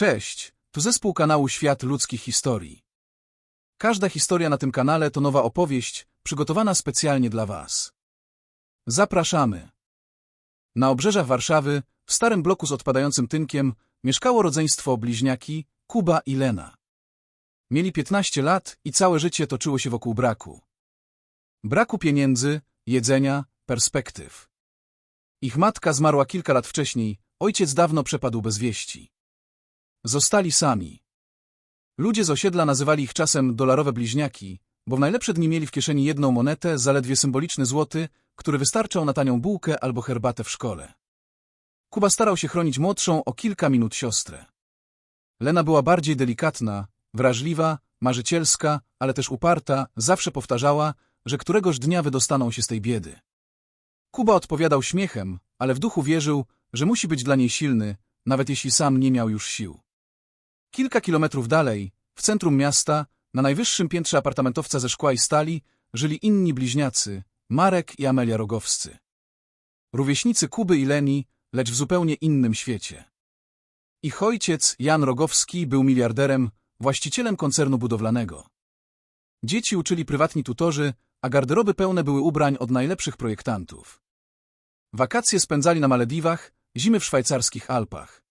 Cześć, tu zespół kanału Świat Ludzkich Historii. Każda historia na tym kanale to nowa opowieść, przygotowana specjalnie dla Was. Zapraszamy. Na obrzeżach Warszawy, w starym bloku z odpadającym tynkiem, mieszkało rodzeństwo bliźniaki Kuba i Lena. Mieli 15 lat i całe życie toczyło się wokół braku. Braku pieniędzy, jedzenia, perspektyw. Ich matka zmarła kilka lat wcześniej, ojciec dawno przepadł bez wieści. Zostali sami. Ludzie z osiedla nazywali ich czasem dolarowe bliźniaki, bo w najlepsze dni mieli w kieszeni jedną monetę, zaledwie symboliczny złoty, który wystarczał na tanią bułkę albo herbatę w szkole. Kuba starał się chronić młodszą o kilka minut siostrę. Lena była bardziej delikatna, wrażliwa, marzycielska, ale też uparta, zawsze powtarzała, że któregoś dnia wydostaną się z tej biedy. Kuba odpowiadał śmiechem, ale w duchu wierzył, że musi być dla niej silny, nawet jeśli sam nie miał już sił. Kilka kilometrów dalej, w centrum miasta, na najwyższym piętrze apartamentowca ze szkła i stali, żyli inni bliźniacy, Marek i Amelia Rogowscy. Rówieśnicy Kuby i Leni, lecz w zupełnie innym świecie. Ich ojciec, Jan Rogowski, był miliarderem, właścicielem koncernu budowlanego. Dzieci uczyli prywatni tutorzy, a garderoby pełne były ubrań od najlepszych projektantów. Wakacje spędzali na Malediwach, zimy w szwajcarskich Alpach.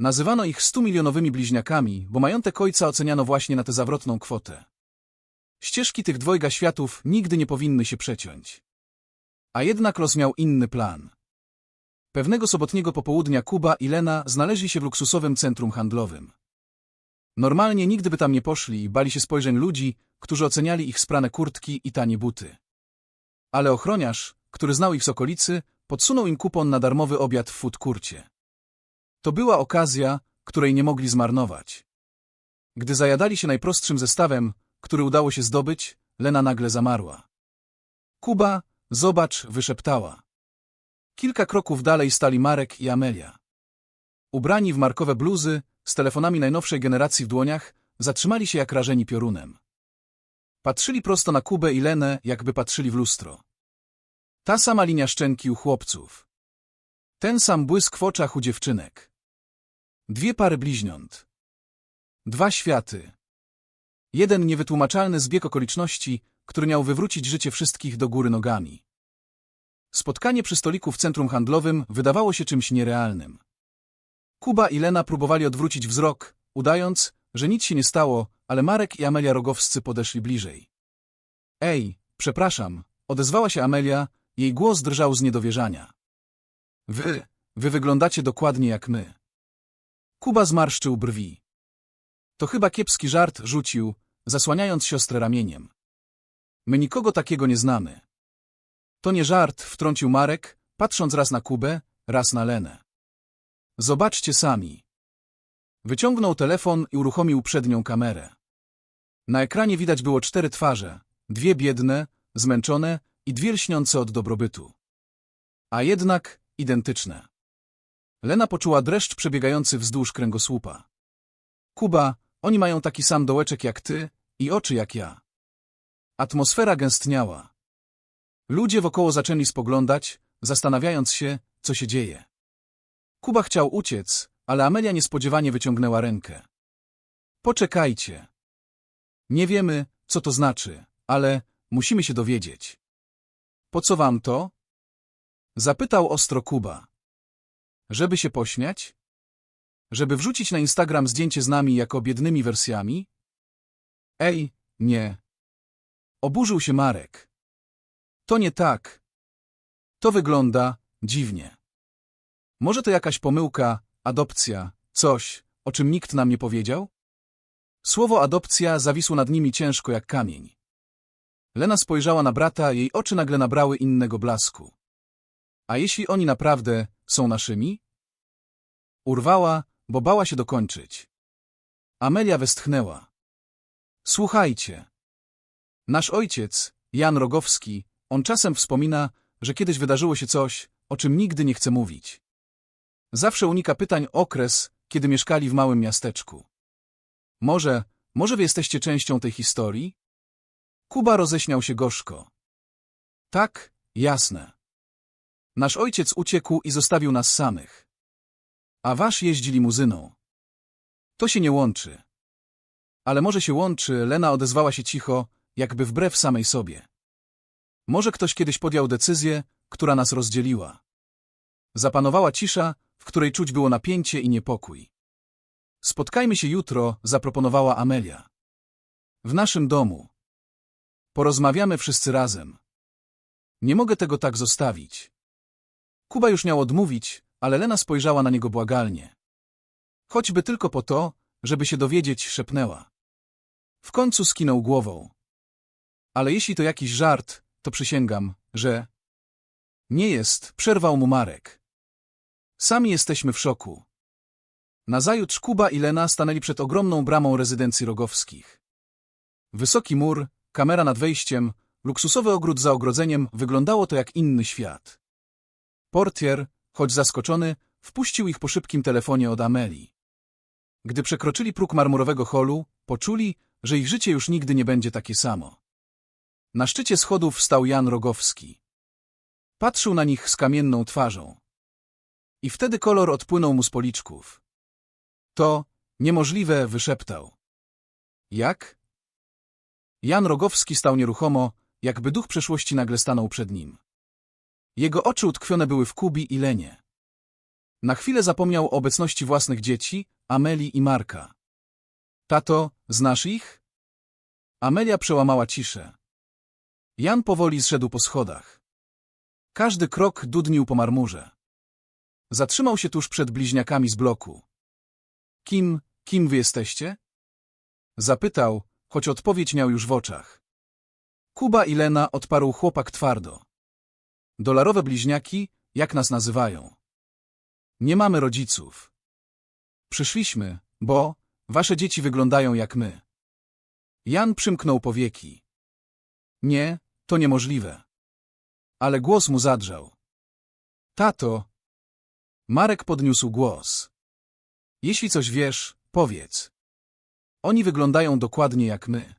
Nazywano ich stumilionowymi bliźniakami, bo majątek ojca oceniano właśnie na tę zawrotną kwotę. Ścieżki tych dwojga światów nigdy nie powinny się przeciąć. A jednak los miał inny plan. Pewnego sobotniego popołudnia Kuba i Lena znaleźli się w luksusowym centrum handlowym. Normalnie nigdy by tam nie poszli i bali się spojrzeń ludzi, którzy oceniali ich sprane kurtki i tanie buty. Ale ochroniarz, który znał ich z okolicy, podsunął im kupon na darmowy obiad w foodkurcie. To była okazja, której nie mogli zmarnować. Gdy zajadali się najprostszym zestawem, który udało się zdobyć, Lena nagle zamarła. Kuba, zobacz, wyszeptała. Kilka kroków dalej stali Marek i Amelia. Ubrani w markowe bluzy, z telefonami najnowszej generacji w dłoniach, zatrzymali się jak rażeni piorunem. Patrzyli prosto na Kubę i Lenę, jakby patrzyli w lustro. Ta sama linia szczęki u chłopców. Ten sam błysk w oczach u dziewczynek. Dwie pary bliźniąt. Dwa światy. Jeden niewytłumaczalny zbieg okoliczności, który miał wywrócić życie wszystkich do góry nogami. Spotkanie przy stoliku w centrum handlowym wydawało się czymś nierealnym. Kuba i Lena próbowali odwrócić wzrok, udając, że nic się nie stało, ale Marek i Amelia Rogowscy podeszli bliżej. Ej, przepraszam, odezwała się Amelia, jej głos drżał z niedowierzania. Wy, wy wyglądacie dokładnie jak my. Kuba zmarszczył brwi. To chyba kiepski żart rzucił, zasłaniając siostrę ramieniem. My nikogo takiego nie znamy. To nie żart, wtrącił Marek, patrząc raz na Kubę, raz na Lenę. Zobaczcie sami. Wyciągnął telefon i uruchomił przednią kamerę. Na ekranie widać było cztery twarze, dwie biedne, zmęczone i dwie lśniące od dobrobytu. A jednak identyczne. Lena poczuła dreszcz przebiegający wzdłuż kręgosłupa. Kuba, oni mają taki sam dołeczek jak ty i oczy jak ja. Atmosfera gęstniała. Ludzie wokoło zaczęli spoglądać, zastanawiając się, co się dzieje. Kuba chciał uciec, ale Amelia niespodziewanie wyciągnęła rękę. Poczekajcie. Nie wiemy, co to znaczy, ale musimy się dowiedzieć. Po co wam to? Zapytał ostro Kuba. Żeby się pośmiać? Żeby wrzucić na Instagram zdjęcie z nami jako biednymi wersjami? Ej, nie. Oburzył się Marek. To nie tak. To wygląda dziwnie. Może to jakaś pomyłka, adopcja, coś, o czym nikt nam nie powiedział? Słowo adopcja zawisło nad nimi ciężko jak kamień. Lena spojrzała na brata, jej oczy nagle nabrały innego blasku. A jeśli oni naprawdę są naszymi? Urwała, bo bała się dokończyć. Amelia westchnęła. Słuchajcie. Nasz ojciec, Jan Rogowski, on czasem wspomina, że kiedyś wydarzyło się coś, o czym nigdy nie chce mówić. Zawsze unika pytań okres, kiedy mieszkali w małym miasteczku. Może, może wy jesteście częścią tej historii? Kuba roześmiał się gorzko. Tak, jasne. Nasz ojciec uciekł i zostawił nas samych. A wasz jeździ limuzyną. To się nie łączy. Ale może się łączy, Lena odezwała się cicho, jakby wbrew samej sobie. Może ktoś kiedyś podjął decyzję, która nas rozdzieliła. Zapanowała cisza, w której czuć było napięcie i niepokój. Spotkajmy się jutro, zaproponowała Amelia. W naszym domu. Porozmawiamy wszyscy razem. Nie mogę tego tak zostawić. Kuba już miał odmówić, ale Lena spojrzała na niego błagalnie. Choćby tylko po to, żeby się dowiedzieć, szepnęła. W końcu skinął głową. Ale jeśli to jakiś żart, to przysięgam, że... Nie jest, przerwał mu Marek. Sami jesteśmy w szoku. Nazajutrz Kuba i Lena stanęli przed ogromną bramą rezydencji rogowskich. Wysoki mur, kamera nad wejściem, luksusowy ogród za ogrodzeniem, wyglądało to jak inny świat. Portier, choć zaskoczony, wpuścił ich po szybkim telefonie od Ameli. Gdy przekroczyli próg marmurowego holu, poczuli, że ich życie już nigdy nie będzie takie samo. Na szczycie schodów stał Jan Rogowski. Patrzył na nich z kamienną twarzą. I wtedy kolor odpłynął mu z policzków. To niemożliwe, wyszeptał. Jak? Jan Rogowski stał nieruchomo, jakby duch przeszłości nagle stanął przed nim. Jego oczy utkwione były w Kubi i Lenie. Na chwilę zapomniał o obecności własnych dzieci, Ameli i Marka. Tato, znasz ich? Amelia przełamała ciszę. Jan powoli zszedł po schodach. Każdy krok dudnił po marmurze. Zatrzymał się tuż przed bliźniakami z bloku. Kim, kim wy jesteście? Zapytał, choć odpowiedź miał już w oczach. Kuba i Lena odparł chłopak twardo. Dolarowe bliźniaki, jak nas nazywają. Nie mamy rodziców. Przyszliśmy, bo wasze dzieci wyglądają jak my. Jan przymknął powieki. Nie, to niemożliwe. Ale głos mu zadrżał. Tato! Marek podniósł głos. Jeśli coś wiesz, powiedz. Oni wyglądają dokładnie jak my.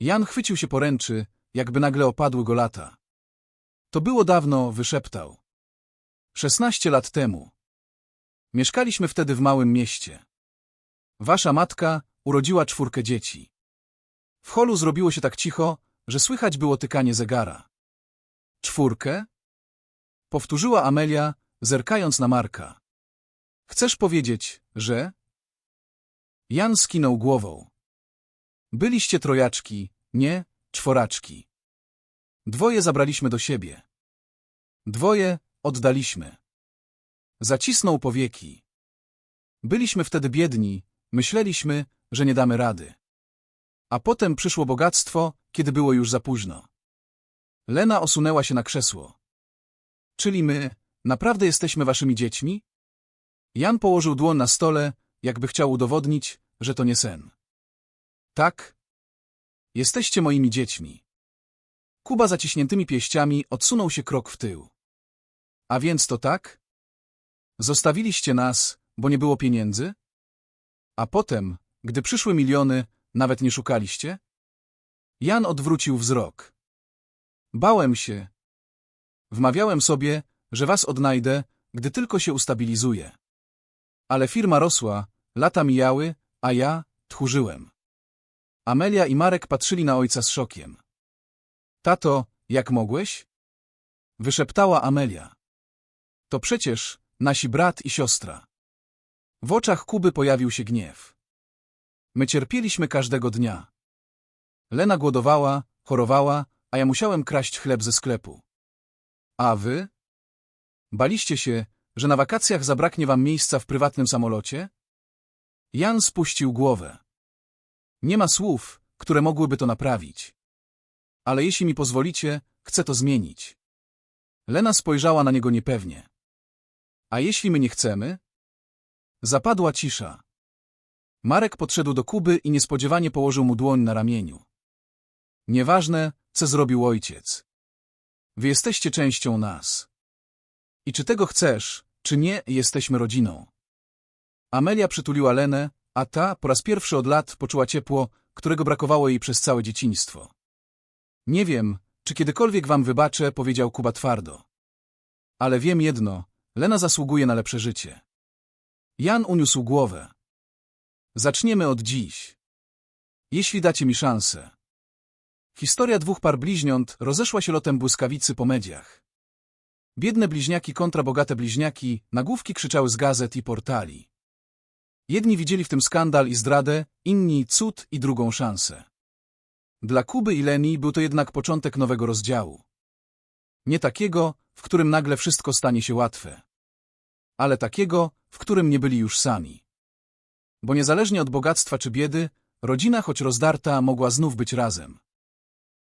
Jan chwycił się poręczy, jakby nagle opadły go lata. To było dawno, wyszeptał. Szesnaście lat temu. Mieszkaliśmy wtedy w małym mieście. Wasza matka urodziła czwórkę dzieci. W holu zrobiło się tak cicho, że słychać było tykanie zegara. Czwórkę? Powtórzyła Amelia, zerkając na Marka. Chcesz powiedzieć, że... Jan skinął głową. Byliście trojaczki, nie czworaczki. Dwoje zabraliśmy do siebie. Dwoje oddaliśmy. Zacisnął powieki. Byliśmy wtedy biedni, myśleliśmy, że nie damy rady. A potem przyszło bogactwo, kiedy było już za późno. Lena osunęła się na krzesło. Czyli my naprawdę jesteśmy waszymi dziećmi? Jan położył dłoń na stole, jakby chciał udowodnić, że to nie sen. Tak? Jesteście moimi dziećmi. Kuba zaciśniętymi pieściami odsunął się krok w tył. A więc to tak? Zostawiliście nas, bo nie było pieniędzy? A potem, gdy przyszły miliony, nawet nie szukaliście? Jan odwrócił wzrok. Bałem się. Wmawiałem sobie, że was odnajdę, gdy tylko się ustabilizuję. Ale firma rosła, lata mijały, a ja tchórzyłem. Amelia i Marek patrzyli na ojca z szokiem. Tato, jak mogłeś? Wyszeptała Amelia. To przecież nasi brat i siostra. W oczach Kuby pojawił się gniew. My cierpieliśmy każdego dnia. Lena głodowała, chorowała, a ja musiałem kraść chleb ze sklepu. A wy? Baliście się, że na wakacjach zabraknie wam miejsca w prywatnym samolocie? Jan spuścił głowę. Nie ma słów, które mogłyby to naprawić. Ale jeśli mi pozwolicie, chcę to zmienić. Lena spojrzała na niego niepewnie. A jeśli my nie chcemy? Zapadła cisza. Marek podszedł do Kuby i niespodziewanie położył mu dłoń na ramieniu. Nieważne, co zrobił ojciec. Wy jesteście częścią nas. I czy tego chcesz, czy nie, jesteśmy rodziną. Amelia przytuliła Lenę, a ta po raz pierwszy od lat poczuła ciepło, którego brakowało jej przez całe dzieciństwo. Nie wiem, czy kiedykolwiek wam wybaczę, powiedział Kuba twardo. Ale wiem jedno, Lena zasługuje na lepsze życie. Jan uniósł głowę. Zaczniemy od dziś. Jeśli dacie mi szansę. Historia dwóch par bliźniąt rozeszła się lotem błyskawicy po mediach. Biedne bliźniaki kontra bogate bliźniaki, nagłówki krzyczały z gazet i portali. Jedni widzieli w tym skandal i zdradę, inni cud i drugą szansę. Dla Kuby i Leni był to jednak początek nowego rozdziału. Nie takiego, w którym nagle wszystko stanie się łatwe. Ale takiego, w którym nie byli już sami. Bo niezależnie od bogactwa czy biedy, rodzina choć rozdarta mogła znów być razem.